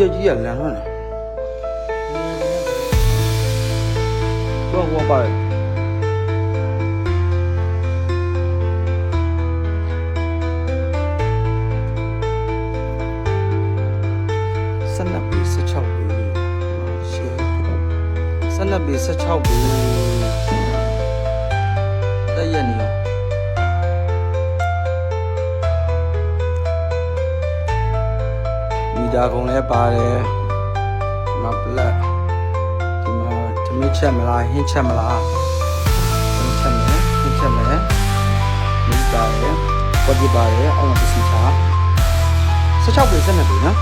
ချက်ကြီးကလမ်းလွှမ်းတယ်တော့ဟောပါလေဆနပ်ပေ16ပေရှယ်ဆနပ်ပေ16ပေတည့်ရနေရော မီတာကုန်လည်းပါတယ်ဒီမှာ black ဒီမှာဓမင်းချက်မလားဟင်းချက်မလားဟင်းချက်မယ်ဟင်းချက်မယ်မီတာရယ်ပေါ်ဒီပါတယ်အောင်ပစ္စည်းချာ16ပေ17ပေနော်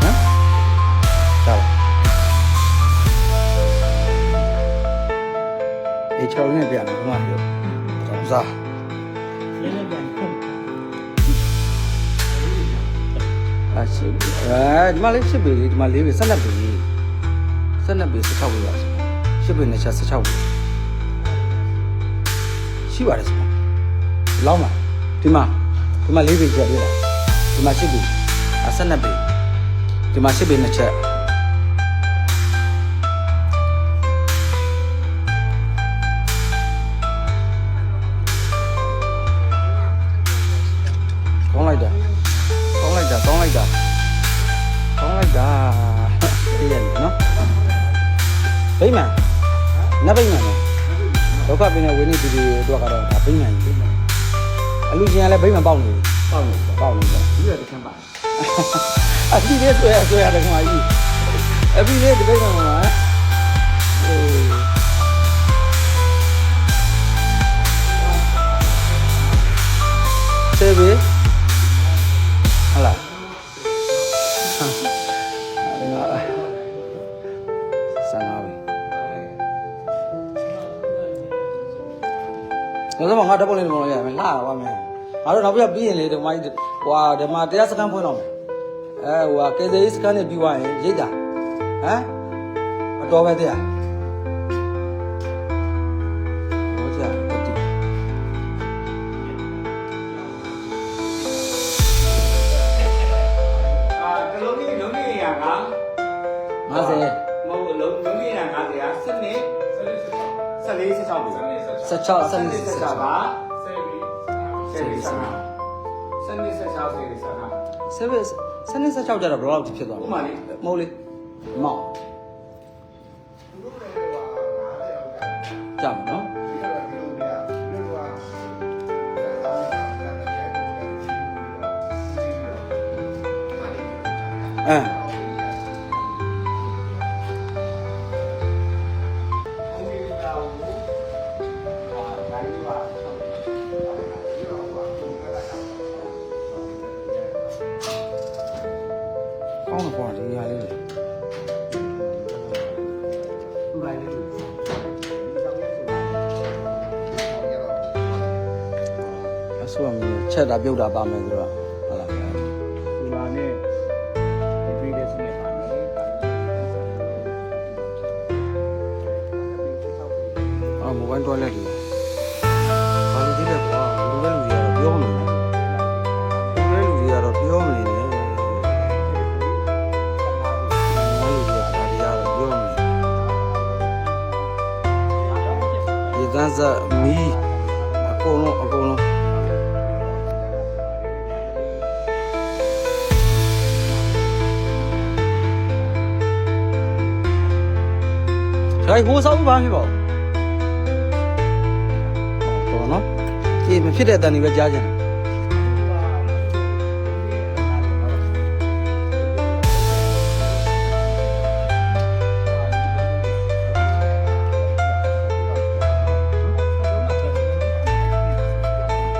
ဟမ်ကြောက်အေးချောင်းနဲ့ပြန်လာမှပြောကြောင်စားနည်းနည်းပြန်ခုတ် အရှိအဲဒီမှာလေးဖြစ်ပြီဒီမှာလေးပြီဆက်လက်ပြီဆက်လက်ပြီ16ပြီပါရှစ်ပြီနဲ့ချက်16ပြီရှိပါတယ်စမလောင်းပါဒီမှာဒီမှာလေးပြီချက်ပြလားဒီမှာရှစ်ပြီအဆက်လက်ပြီဒီမှာရှစ်ပြီနဲ့ချက် မာန်နတ်ဗိမာန်နော်ဒုက္ခပင်နဲ့ဝိနည်းဒီဒီတို့ကတော့ဒါဗိမာန်ကြီးအလူချင်းကလည်းဗိမာန်ပေါက်နေတယ်ပေါက်နေတယ်ပေါက်နေတယ်ဒီရတခမ်းပါအပြီလေးဆွဲဆွဲရတယ်ခင်ဗျာကြီးအပြီလေးဒီဗိမာန်မှာဟိုဆေးဘေးဟ တော့ငါတော့ပုံလေးတော့ရမယ်လာပါမယ်ငါတို့နောက်ပြပြီးရင်လေဒီမိုင်းဟွာဒီမှာတရားစခန်းဖွင့်တော့မယ်အဲဟွာကေဇေးစခန်းနဲ့ပြီးသွားရင်ရိတ်တာဟမ်အတော်ပဲတရားဟောကြာဟုတ်တယ်အာတလုံးကြီးလုံးကြီးရက50မဟုတ်လုံးလုံးကြီးရ90ကစနစ် 14 16ပြီ16 16 16 16ပါဆယ်ပြီးဆယ်ပြီးစနစ်16ဆယ်ပြီး16ဆယ်ပဲစနစ်16ကျတော့ဘယ်လောက်ဖြစ်သွားဥလဲမာလေးမဟုတ်လေမောင်ကြာမနော်အဲ ဆိုးအမင်းချက်တာပြုတ်တာပါမယ်ဆိုတော့ဟုတ်လားဥမာနဲ့ဒီပေးတဲ့စနစ်ပါမယ်အော်မိုဘိုင်းတွားလက်တွေဘာလို့ဒီလဲကွာလူပဲလူတွေကတော့ပြောမလို့လူပဲလူတွေကတော့ပြောမနေနဲ့လူလူတွေကဒါတွေကတော့ပြောမနေဒီကန်းစားမီးအကုန်လုံးအကုန်လုံး ခိုင်ဟိုးဆောင်ဘာဖြစ်ပါ့ဟုတ်တော့နော်ဒီမဖြစ်တဲ့အတန်တွေပဲကြားကြတယ်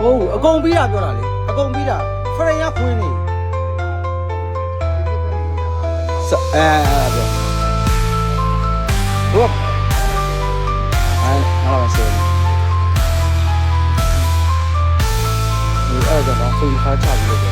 ဟုတ်အကုန်ပြီးတာပြောတာလေအကုန်ပြီးတာဖရင်ရခွင်းနေစအဲ 二等房负一他价一个人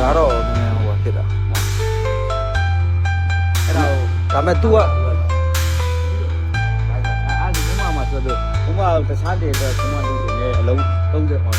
ဒါတော့နည်းနည်းဟိုဖြစ်တာအဲ့ဒါဒါပေမဲ့ तू ကအဲ့ဒီဥမာမှာဆိုလို့ဥမာတခြားတွေတော့ဥမာလူတွေနဲ့အလုံး30ဟော